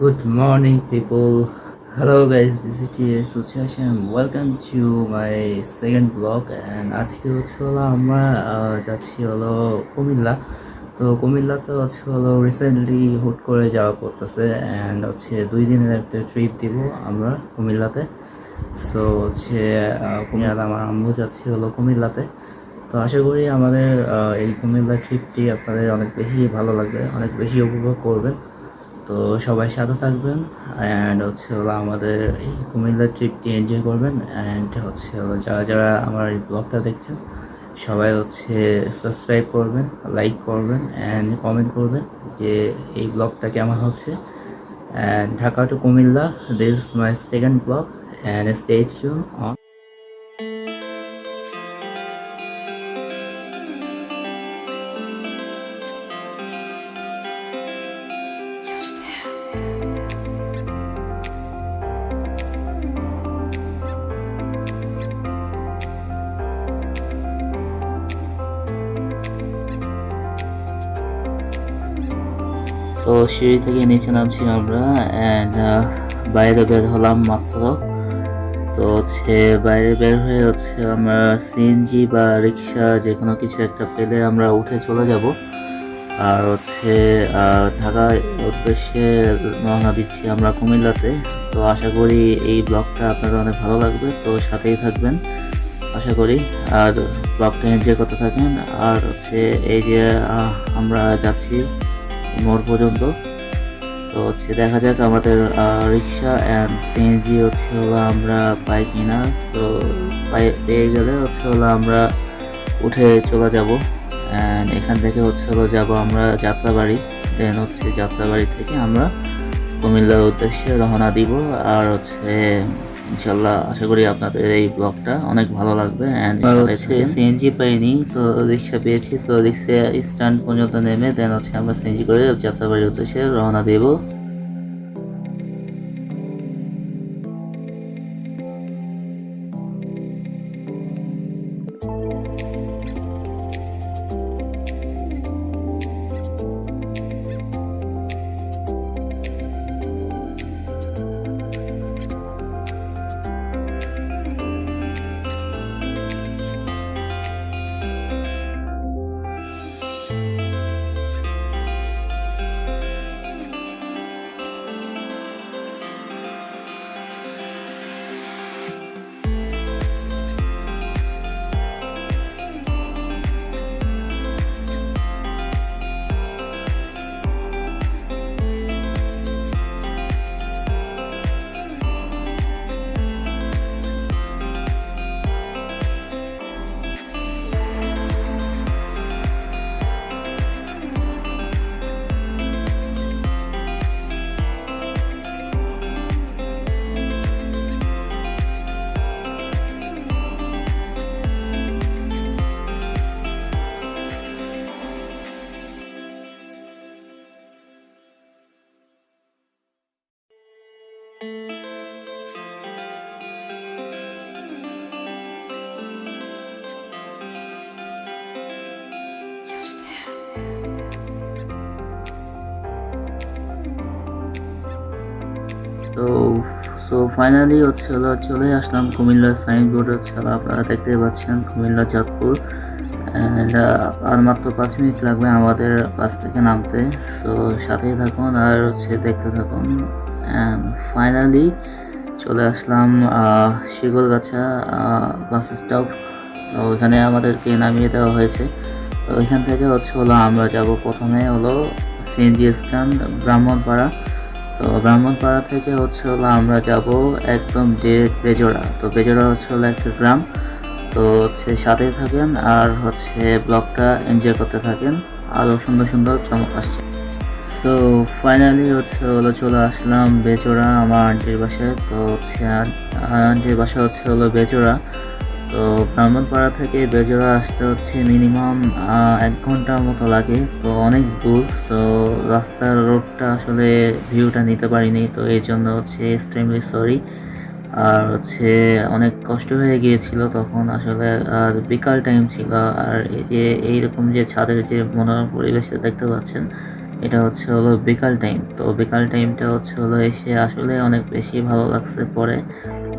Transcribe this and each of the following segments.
Good morning, people. Hello, guys. This is TS Uchash and welcome to my second vlog. And আজকে হচ্ছে হলো আমরা যাচ্ছি হলো কুমিল্লা তো কুমিল্লাতে হচ্ছে হলো রিসেন্টলি হুট করে যাওয়া পড়তেছে অ্যান্ড হচ্ছে দুই দিনের একটা ট্রিপ দিব আমরা কুমিল্লাতে সো হচ্ছে কুমিল্লা আমার আম্মু যাচ্ছি হলো কুমিল্লাতে তো আশা করি আমাদের এই কুমিল্লা ট্রিপটি আপনাদের অনেক বেশি ভালো লাগবে অনেক বেশি উপভোগ করবেন তো সবাই সাথে থাকবেন অ্যান্ড হচ্ছে হলো আমাদের এই কুমিল্লা ট্রিপটি এনজয় করবেন অ্যান্ড হচ্ছে হলো যারা যারা আমার এই ব্লগটা দেখছেন, সবাই হচ্ছে সাবস্ক্রাইব করবেন লাইক করবেন অ্যান্ড কমেন্ট করবেন যে এই ব্লগটা কেমন হচ্ছে। And Dhaka to Comilla this my second blog and stay tune on সিঁড়ি থেকে নিচে নামছি আমরা অ্যান্ড বাইরে বের হলাম মাত্র। তো হচ্ছে বাইরে বের হয়ে হচ্ছে আমরা সিএনজি বা রিক্সা যে কোনো কিছু একটা পেলে আমরা উঠে চলে যাব। আর হচ্ছে ঢাকার উদ্দেশ্যে রওনা দিচ্ছি আমরা কুমিল্লাতে। তো আশা করি এই ব্লগটা আপনাদের অনেক ভালো লাগবে, তো সাথেই থাকবেন। আশা করি, আর ব্লগটা এনজয় করতে থাকেন। আর হচ্ছে এই যে আমরা যাচ্ছি মোড় পর্যন্ত। তো হচ্ছে দেখা যাক আমাদের রিক্সা অ্যান্ড সিএনজি হচ্ছে হলো আমরা পাই কিনা। তো পেয়ে গেলে হচ্ছে হলো আমরা উঠে চলে যাব। অ্যান্ড এখান থেকে হচ্ছে হলো যাব আমরা যাত্রাবাড়ি। দেন হচ্ছে যাত্রাবাড়ি থেকে আমরা কুমিল্লার উদ্দেশ্যে রওনা দিব। আর হচ্ছে ইনশাল্লাহ আশা করি আপনাদের এই ব্লগটা অনেক ভালো লাগবে অ্যান্ড হচ্ছে সিএনজি পাইনি তো রিক্সা পেয়েছি তো রিক্সা স্ট্যান্ড পর্যন্ত নেমে দেন হচ্ছে আমরা সিএনজি করে যাত্রাবাড়ির উদ্দেশ্যে রওনা দেব। ফাইনালি হচ্ছে হলো চলে আসলাম কুমিল্লা সাইনবোর্ড হচ্ছে আপনারা দেখতে পাচ্ছেন কুমিল্লা, চাঁদপুর। আর মাত্র পাঁচ মিনিট লাগবে আমাদের বাস থেকে নামতে। সো সাথেই থাকুন আর হচ্ছে দেখতে থাকুন। অ্যান্ড ফাইনালি চলে আসলাম শিকলগাছা বাস স্টপ ওইখানে আমাদেরকে নামিয়ে দেওয়া হয়েছে। তো ওইখান থেকে হচ্ছে হলো আমরা যাব প্রথমে হলো সিএনজি স্ট্যান্ড ব্রাহ্মণপাড়া। তো ব্রাহ্মণপাড়া থেকে হচ্ছে হলো আমরা যাব একদম ডিরেক্ট বেজোড়া। তো বেজোড়া হচ্ছে হলো একটা গ্রাম। তো হচ্ছে সাথেই থাকেন আর হচ্ছে ব্লগটা এনজয় করতে থাকেন। আরও সুন্দর সুন্দর চমক আসছে। তো ফাইনালি হচ্ছে হলো চলে আসলাম বেচোড়া আমার আন্টির বাসায়। তো হচ্ছে আন্টির বাসা হচ্ছে হলো বেচোড়া তো ব্রাহ্মণপাড়া থেকে বেজোড়া আসতে হচ্ছে মিনিমাম এক ঘণ্টার মতো লাগে, তো অনেক দূর, তো রাস্তার রোডটা আসলে ভিউটা নিতে পারিনি, তো এই জন্য হচ্ছে এক্সট্রিমলি সরি আর হচ্ছে অনেক কষ্ট হয়ে গিয়েছিল তখন আসলে, আর বিকাল টাইম ছিল, আর এই যে এইরকম যে ছাদের যে মনোরম পরিবেশটা দেখতে পাচ্ছেন, এটা হচ্ছে হলো বিকাল টাইম তো বিকাল টাইমটা হচ্ছে হলো এসে আসলে অনেক বেশি ভালো লাগছে পরে।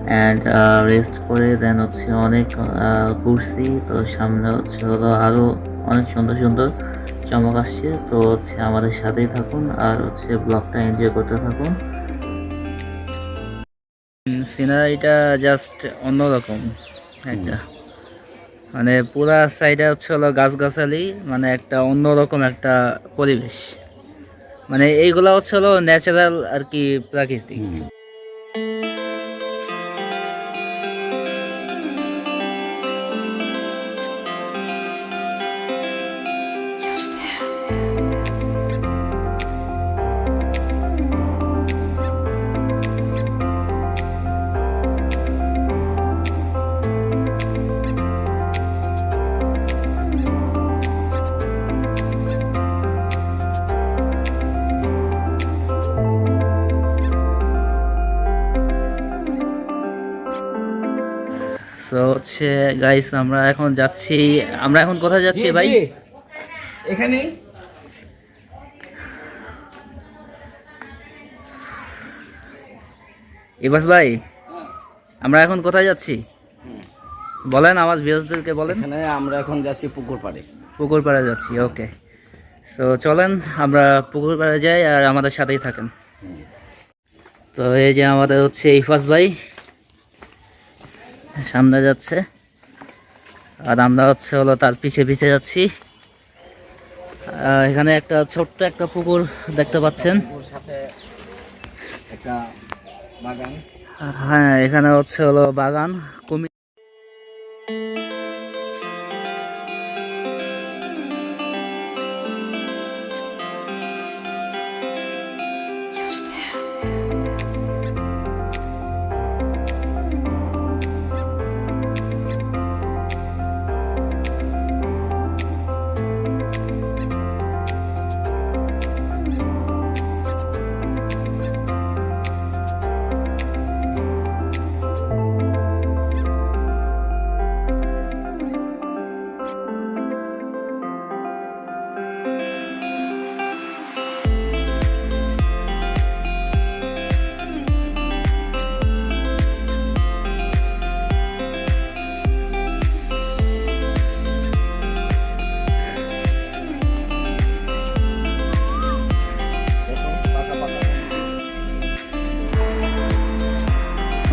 অ্যান্ড রেস্ট করে দেন হচ্ছে অনেক আহ, ঘুরছি। তো সামনে হচ্ছে হলো আরও অনেক সুন্দর সুন্দর চমক আসছে। তো হচ্ছে আমাদের সাথেই থাকুন আর হচ্ছে ব্লগটা এনজয় করতে থাকুন। সিনারিটা জাস্ট অন্যরকম একটা। মানে পুরা সাইডে হচ্ছে হলো গাছগাছালি মানে একটা অন্যরকম একটা পরিবেশ। মানে এইগুলা হচ্ছে হলো ন্যাচারাল আর কি প্রাকৃতিক। হচ্ছে গাইস আমরা এখন যাচ্ছি আমরা এখন কোথায় যাচ্ছি ভাই? এখানে। ইবাস ভাই আমরা এখন কোথায় যাচ্ছি? বলেন আমার ভিউজদেরকে বলেন। এখানে আমরা এখন যাচ্ছি পুকুর পাড়ে। পুকুর পাড়ে যাচ্ছি ওকে তো চলেন আমরা পুকুর পাড়ে যাই আর আমাদের সাথেই থাকেন। তো এই যে আমাদের হচ্ছে ইফাস ভাই সামনে যাচ্ছে। আর আমরা হচ্ছে হলো তার পিছে পিছে যাচ্ছি। এখানে একটা ছোট্ট একটা পুকুর দেখতে পাচ্ছেন। সাথে একটা বাগান। হ্যাঁ এখানে হচ্ছে হলো বাগান। কুমি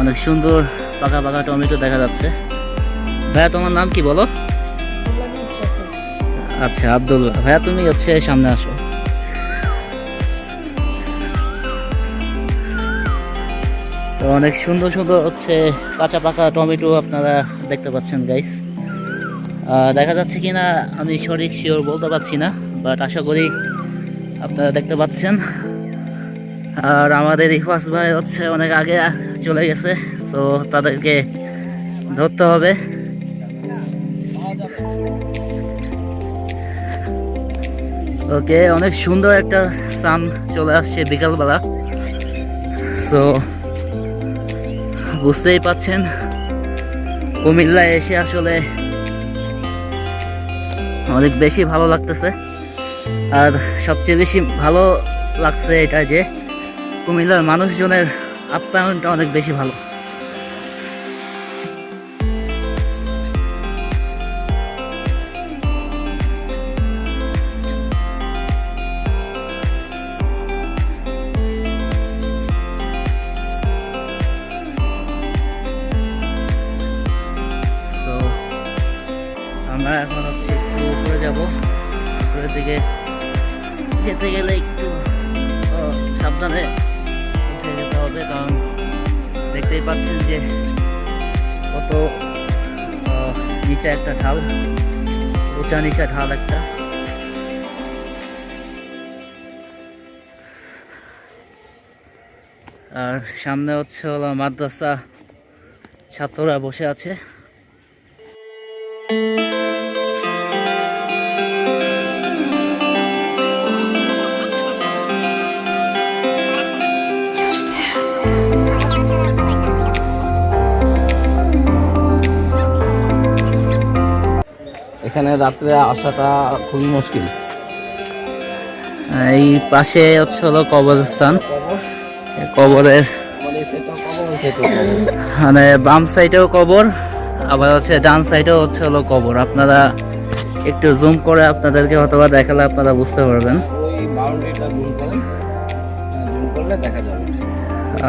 অনেক সুন্দর পাকা পাকা টমেটো দেখা যাচ্ছে। ভাইয়া, তোমার নাম কি বলো? আচ্ছা আব্দুল। ভাইয়া, তুমি হচ্ছে সামনে আসো। তো অনেক সুন্দর সুন্দর হচ্ছে কাঁচা পাকা টমেটো আপনারা দেখতে পাচ্ছেন গাইস দেখা যাচ্ছে কিনা, আমি সঠিক শিওর বলতে পারছি না বাট আশা করি আপনারা দেখতে পাচ্ছেন। আর আমাদের ইফাস ভাই হচ্ছে অনেক আগে চলে গেছে, তো তাদেরকে ধরতে হবে। ওকে, অনেক সুন্দর একটা সান চলে আসছে বিকালবেলা। তো বুঝতেই পাচ্ছেন কুমিল্লায় এসে আসলে অনেক বেশি ভালো লাগতেছে। আর সবচেয়ে বেশি ভালো লাগছে এটা যে, কুমিল্লার মানুষজনের আপ্যায়নটা অনেক বেশি ভালো। আমরা এখন হচ্ছে একটু উপরে যাব। উপরের দিকে যেতে গেলে একটু সাবধানে হবে কারণ দেখতেই পাচ্ছেন যে কত নিচা একটা ঢাল, উঁচা নিচা ঢাল একটা। আর সামনে হচ্ছে হলো মাদ্রাসা ছাত্ররা বসে আছে। এখানে রাত্রে আসাটা খুবই মুশকিল। এই পাশে হচ্ছে হলো কবরস্থান। কবরের মানে বাম সাইডেও কবর, আবার হচ্ছে ডান সাইডেও হচ্ছে হলো কবর। আপনারা একটু জুম করে আপনাদেরকে অথবা দেখালে আপনারা বুঝতে পারবেন।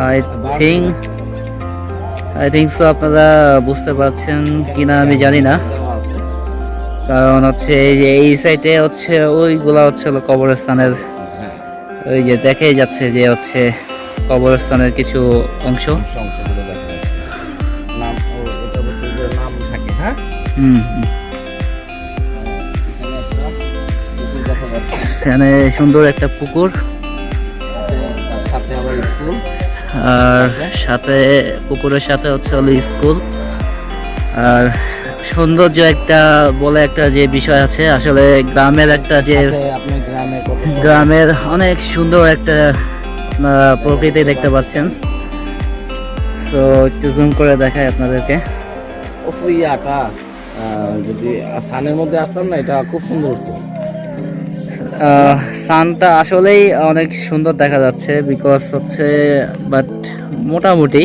আই থিঙ্ক থিঙ্ক আপনারা বুঝতে পারছেন কিনা আমি জানি না। কারণ হচ্ছে এই সাইডে হচ্ছে ওইগুলা হচ্ছে হলো কবরস্থানের হ্যাঁ। ওই যে দেখাই যাচ্ছে যে হচ্ছে কবরস্থানের কিছু অংশ। হ্যাঁ। এখানে সুন্দর একটা পুকুর। আর সাথে পুকুরের সাথে হচ্ছে হলো স্কুল। আর সৌন্দর্য একটা বলে একটা যে বিষয় আছে আসলে গ্রামের একটা যে গ্রামের অনেক সুন্দর একটা প্রকৃতি দেখতে পাচ্ছেন। তো একটু জুম করে দেখাই আপনাদেরকে। যদি সানের মধ্যে আসতাম না এটা খুব সুন্দর হতো। সানটা আসলেই অনেক সুন্দর দেখা যাচ্ছে বিকজ হচ্ছে বাট মোটামুটি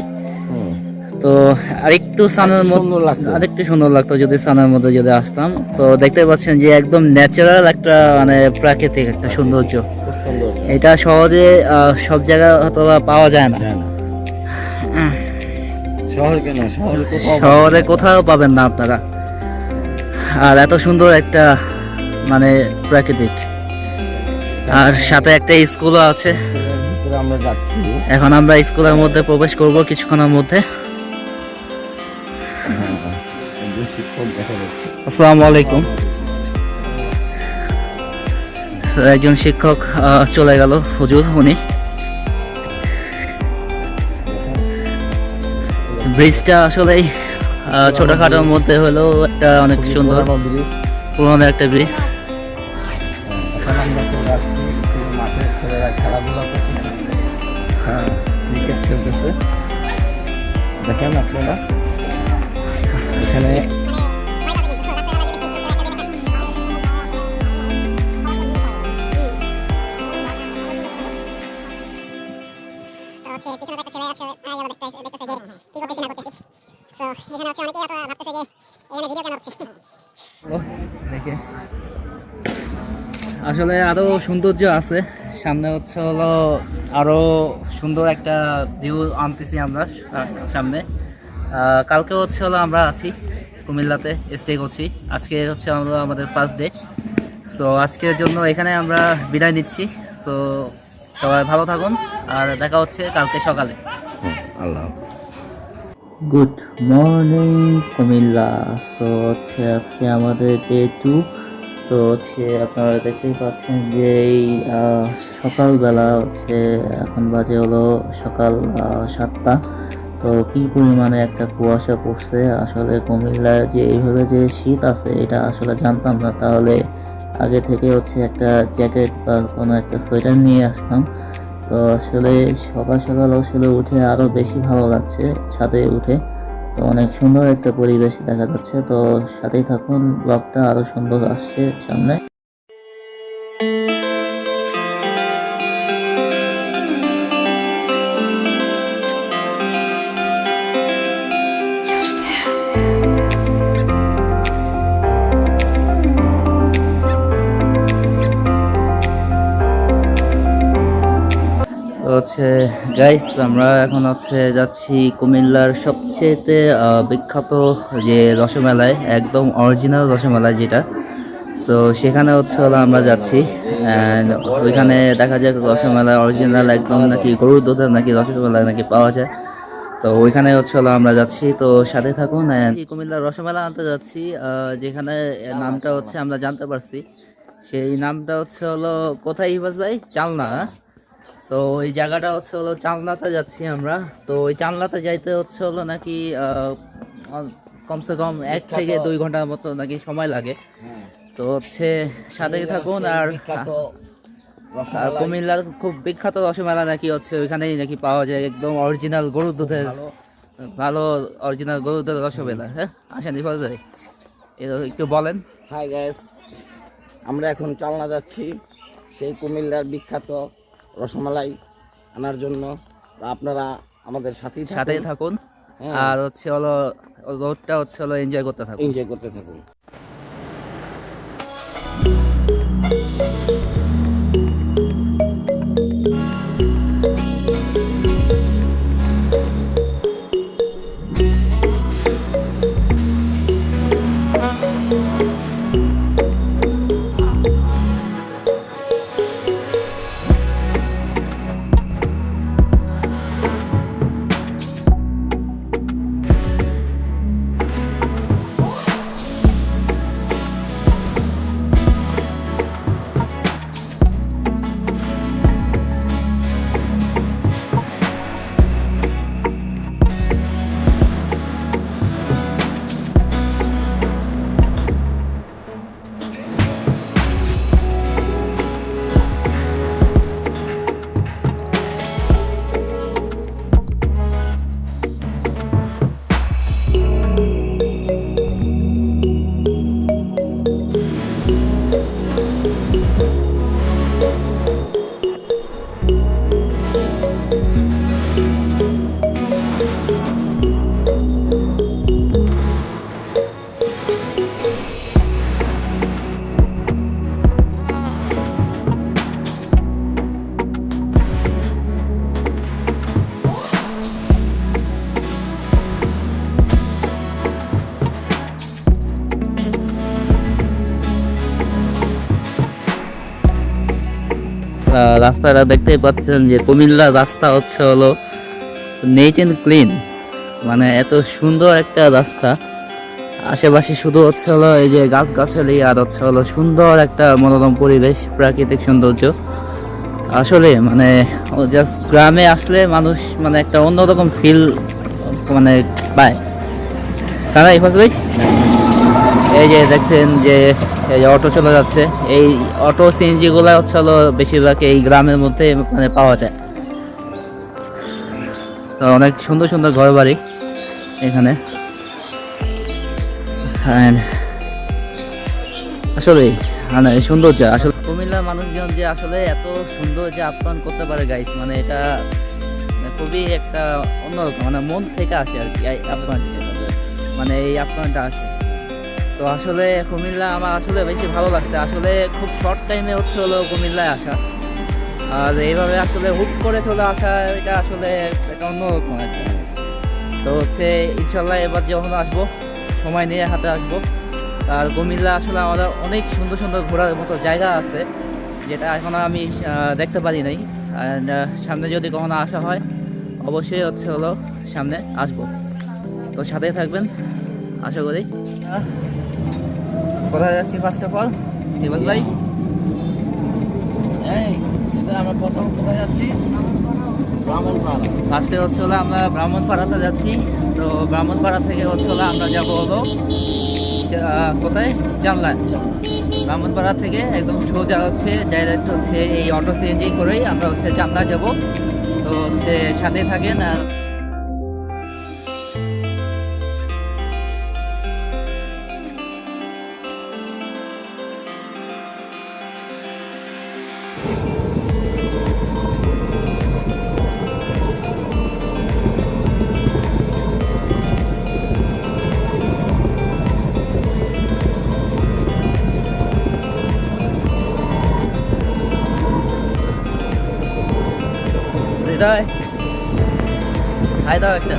তো আরেকটু সানের সুন্দর লাগতো। আরেকটু সুন্দর লাগতো যদি সানের মধ্যে যদি আসতাম। তো দেখতে পাচ্ছেন যে একদম ন্যাচারাল একটা মানে প্রাকৃতিক একটা সৌন্দর্য। এটা আহ, সব জায়গায় অথবা পাওয়া যায় না। শহর শহর কোথাও শহরে পাবেন না আপনারা। আর এত সুন্দর একটা মানে প্রাকৃতিক। আর সাথে একটা স্কুলও আছে। এখন আমরা স্কুলের মধ্যে প্রবেশ করব কিছুক্ষণের মধ্যে। আসসালামু আলাইকুম। একজন শিক্ষক চলে গেল হুজুর উনি। ব্রিজটা আসলে ছোটখাটোর মধ্যে হলেও একটা অনেক সুন্দর পুরানো একটা ব্রিজ। এখন আমরা চলে দেখে। আসলে আরও সৌন্দর্য আছে। সামনে হচ্ছে হলো আরও সুন্দর একটা ভিউ আনতেছি আমরা সামনে। কালকে হচ্ছে হলো আমরা আছি কুমিল্লাতে স্টে করছি। আজকে হচ্ছে আমরা আমাদের ফার্স্ট ডে সো আজকের জন্য এখানে আমরা বিদায় নিচ্ছি। তো সবাই ভালো থাকুন আর দেখা হচ্ছে কালকে সকালে। আল্লাহ হাফিজ। Good morning Comilla. সো হচ্ছে আজকে আমাদের ডে টু তো হচ্ছে আপনারা দেখতেই পাচ্ছেন যে এই সকালবেলা হচ্ছে এখন বাজে হলো সকাল সাতটা। তো কি পরিমাণে একটা কুয়াশা পড়ছে? আসলে কুমিল্লায় যে এইভাবে যে শীত আছে, এটা আসলে জানতাম না। তাহলে আগে থেকে হচ্ছে একটা জ্যাকেট বা কোনো একটা সোয়েটার নিয়ে আসতাম। তো আসলে সকাল সকাল আসলে উঠে আরও বেশি ভালো লাগছে ছাদে উঠে। তো অনেক সুন্দর একটা পরিবেশ দেখা যাচ্ছে। তো সাথেই থাকুন, ব্লগটা আরও সুন্দর আসছে সামনে। হচ্ছে গাইস আমরা এখন হচ্ছে যাচ্ছি কুমিল্লার সবচেয়েতে বিখ্যাত যে রসমেলায় একদম অরিজিনাল রসমেলায় যেটা। তো সেখানে হচ্ছে হলো আমরা যাচ্ছি ওইখানে দেখা যায় রসমেলা অরিজিনাল একদম নাকি গরুর দুধের নাকি রসমেলায় নাকি পাওয়া যায়। তো ওইখানে হচ্ছে হলো আমরা যাচ্ছি, তো সাথে থাকুন কুমিল্লার রসমেলা আনতে যাচ্ছি যেখানে নামটা হচ্ছে আমরা জানতে পারছি। সেই নামটা হচ্ছে হলো, কোথায় হিবাস ভাই? চালনা হ্যাঁ? তো ওই জায়গাটা হচ্ছে হলো চালনাতে যাচ্ছি আমরা। তো ওই চালনাতে যাইতে হচ্ছে হলো নাকি কমসে কম এক থেকে দুই ঘণ্টার মতো নাকি সময় লাগে। তো হচ্ছে সাথে থাকুন আর আর কুমিল্লার খুব বিখ্যাত রসমেলা নাকি হচ্ছে ওইখানেই নাকি পাওয়া যায় একদম অরিজিনাল গরুর দুধের ভালো। অরিজিনাল গরুর দুধের রসমেলা হ্যাঁ? আসেন ভাই এটা একটু বলেন। হাই গ্যাস আমরা এখন চালনা যাচ্ছি সেই কুমিল্লার বিখ্যাত রসমালাই আনার জন্য। আপনারা আমাদের সাথেই সাথেই থাকুন। হ্যাঁ। আর হচ্ছে হলো রোডটা হচ্ছে হলো এনজয় করতে থাকুন। এনজয় করতে থাকুন। রাস্তাটা দেখতেই পাচ্ছেন যে কুমিল্লার রাস্তা হচ্ছে হলো নেট অ্যান্ড ক্লিন মানে এত সুন্দর একটা রাস্তা। আশেপাশে শুধু হচ্ছে হলো এই যে গাছ গাছালি আর হচ্ছে হলো সুন্দর একটা মনোরম পরিবেশ, প্রাকৃতিক সৌন্দর্য। আসলে মানে জাস্ট গ্রামে আসলে মানুষ মানে একটা অন্যরকম ফিল মানে পায়। তারা এই ভাই? এই যে দেখছেন যে, এই যে অটো চলে যাচ্ছে। এই অটো সিএনজি গুলা হচ্ছে হলো বেশিরভাগ এই গ্রামের মধ্যে মানে পাওয়া যায়। তো অনেক সুন্দর সুন্দর ঘর বাড়ি এখানে আসলে মানে সৌন্দর্য, আসলে কুমিল্লার মানুষজন যে আসলে এত সুন্দর যে আপ্যায়ন করতে পারে গাইস মানে এটা খুবই একটা অন্যরকম মানে মন থেকে আসে আর কি আপ্যায়নটা। মানে এই আপ্যায়নটা আসে। তো আসলে কুমিল্লা আমার আসলে বেশি ভালো লাগছে। আসলে খুব শর্ট টাইমে হচ্ছে হলো কুমিল্লায় আসা। আর এইভাবে আসলে হুট করে চলে আসা, এটা আসলে এটা অন্যরকম একটা তো হচ্ছে ইনশাল্লাহ এবার যখন আসব, সময় নিয়ে হাতে আসব। আর কুমিল্লা আসলে আমাদের অনেক সুন্দর সুন্দর ঘোরার মতো জায়গা আছে, যেটা এখনও আমি দেখতে পারি নাই। সামনে যদি কখনো আসা হয়, অবশ্যই হচ্ছে হলো সামনে আসব। তো সাথে থাকবেন, আশা করি। কোথায় যাচ্ছি ফার্স্ট অফ অল হিমত ভাই? আমরা প্রথম কোথায় যাচ্ছি? ব্রাহ্মণপাড়া। ফার্স্টে হচ্ছে হলো আমরা ব্রাহ্মণপাড়াতে যাচ্ছি। তো ব্রাহ্মণপাড়া থেকে হচ্ছে হলো আমরা যাব হলো কোথায়? জানলায়। ব্রাহ্মণপাড়া থেকে একদম সোজা হচ্ছে ডাইরেক্ট হচ্ছে এই অটো সিএনজি করেই আমরা হচ্ছে চান্দা যাব। তো হচ্ছে সাথে থাকেন আর হৃদয়। হাই দাও একটা।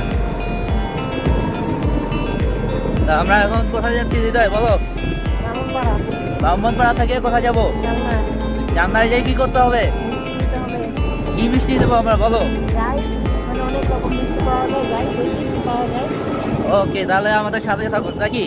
আমরা এখন কোথায় যাচ্ছি হৃদয় বলো? ব্রাহ্মণপাড়া থেকে কোথায় যাব? চান্নায় যাই কি করতে হবে? কি মিষ্টি দেবো আমরা বলো? মানে ওকে তাহলে আমাদের সাথে থাকুন নাকি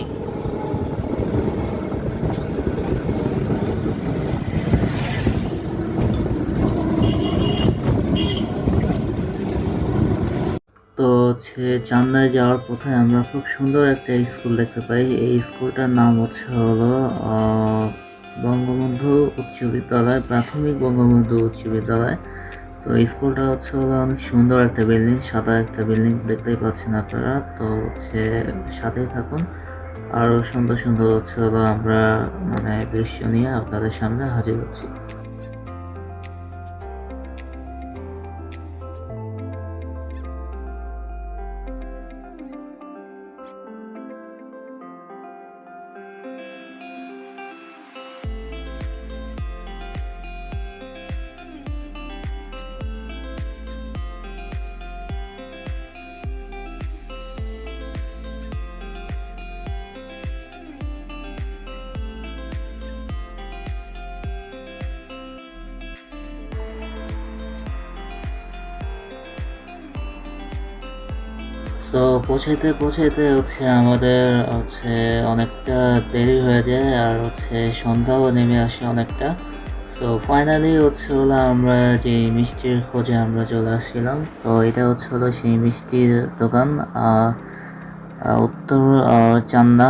তো হচ্ছে চান্দায় যাওয়ার পথে আমরা খুব সুন্দর একটা স্কুল দেখতে পাই। এই স্কুলটার নাম হচ্ছে হলো বঙ্গবন্ধু উচ্চ বিদ্যালয়, প্রাথমিক বঙ্গবন্ধু উচ্চ বিদ্যালয়। তো স্কুলটা হচ্ছে হলো অনেক সুন্দর একটা বিল্ডিং সাদা একটা বিল্ডিং দেখতেই পাচ্ছেন আপনারা। তো হচ্ছে সাথেই থাকুন। আরও সুন্দর সুন্দর হচ্ছে হলো আমরা মানে দৃশ্য নিয়ে আপনাদের সামনে হাজির হচ্ছি। সো পৌঁছাইতে পৌঁছাইতে হচ্ছে আমাদের হচ্ছে অনেকটা দেরি হয়ে যায় আর হচ্ছে সন্ধ্যাও নেমে আসে অনেকটা। সো ফাইনালি হচ্ছে হলো আমরা যে মিষ্টির খোঁজে আমরা চলে আসছিলাম, তো এটা হচ্ছে হলো সেই মিষ্টির দোকান উত্তর চান্দা,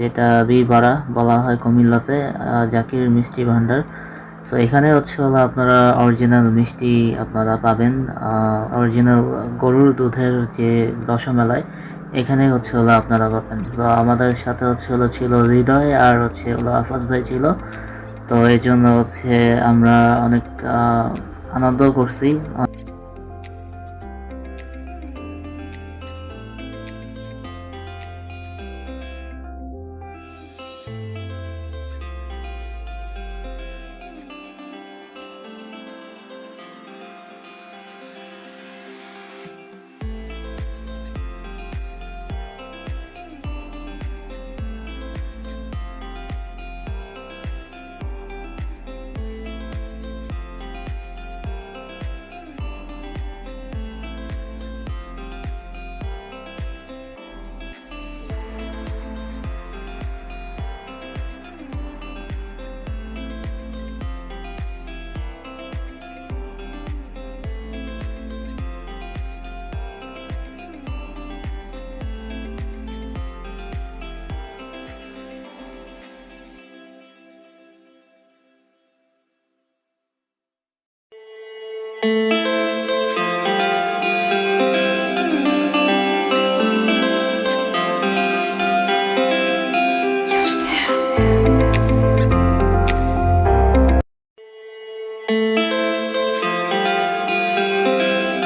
যেটা বিবাড়া বলা হয় কুমিল্লাতে জাকির মিষ্টি ভাণ্ডার। সো এখানে হচ্ছে হলো আপনারা অরিজিনাল মিষ্টি আপনারা পাবেন। অরিজিনাল গরুর দুধের যে রসমেলায় এখানে হচ্ছে হলো আপনারা পাবেন। তো আমাদের সাথে হচ্ছে হলো ছিল হৃদয় আর হচ্ছে হলো আফাজ ভাই ছিল। তো এই জন্য হচ্ছে আমরা অনেক আনন্দ করছি।